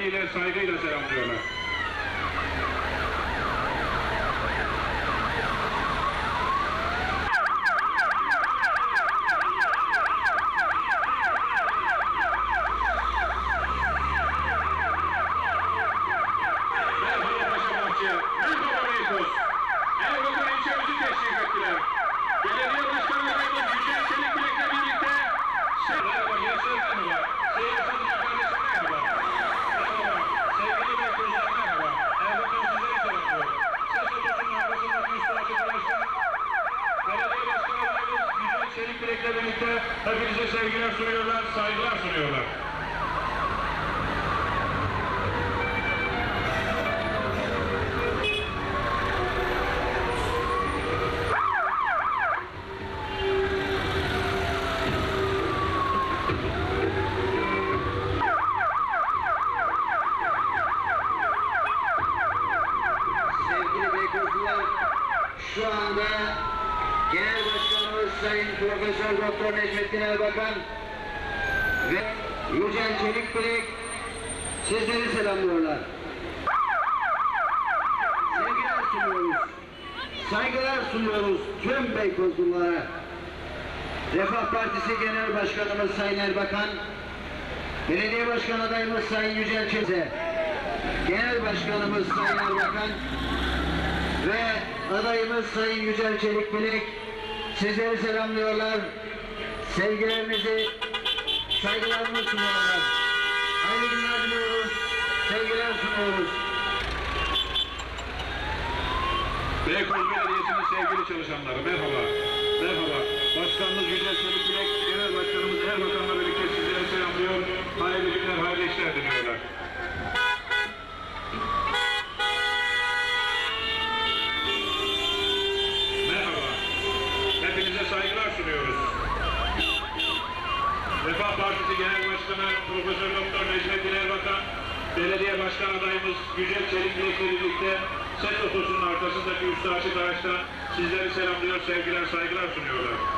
ile saygıyla selamlıyorlar. Merhaba Paşabahçe, merhaba Beykoz. Erbakan ilçemizi teşrif ettiler. Belediye Başkanı adayımız Yücel Çelik Bilek'le birlikte Merhaba, Yaşar merhaba. Seyir Satıcı kardeşim merhaba. Merhaba, sevgili Beykozlar merhaba. Erbakan sizleri selamlıyor. Ses otosunun arkasındaki üstü açık arkadaşlar. Belediye Başkanı adayımız Yücel Çelik Bilek'le birlikte hepinize sevgiler sunuyorlar, saygılar sunuyorlar. Sevgili Beykozlular, şu anda Sayın Profesör Doktor Necmettin Erbakan ve Yücel Çelikbilek sizleri selamlıyorlar. Sevgiler sunuyoruz. Saygılar sunuyoruz tüm Beykozlulara. Refah Partisi Genel Başkanımız Sayın Erbakan, Belediye Başkan adayımız Sayın Yücel Çelik'e, Genel Başkanımız Sayın Erbakan ve adayımız Sayın Yücel Çelik Bilek sizleri selamlıyorlar. Sevgilerinizi, saygılarını sunuyorlar. Hayırlı günler diliyoruz. Sevgiler sunuyoruz. Beykoz Belediyesi'nin sevgili çalışanları merhaba. Merhaba. Başkanımız Yücel Çelik Bilek, Genel Başkanımız Erbakan'la birlikte sizlere selamlıyor. Hayırlı günler, hayırlı işler diliyorlar. Merhaba. Hepinize saygılar sunuyoruz. Refah Partisi Genel Başkanı Profesör Doktor Necmettin Erbakan, Belediye Başkan adayımız Yücel Çelik Bilek'le birlikte set otosunun arkasındaki üstü açık araçta sizleri selamlıyor, sevgiler, saygılar sunuyorlar.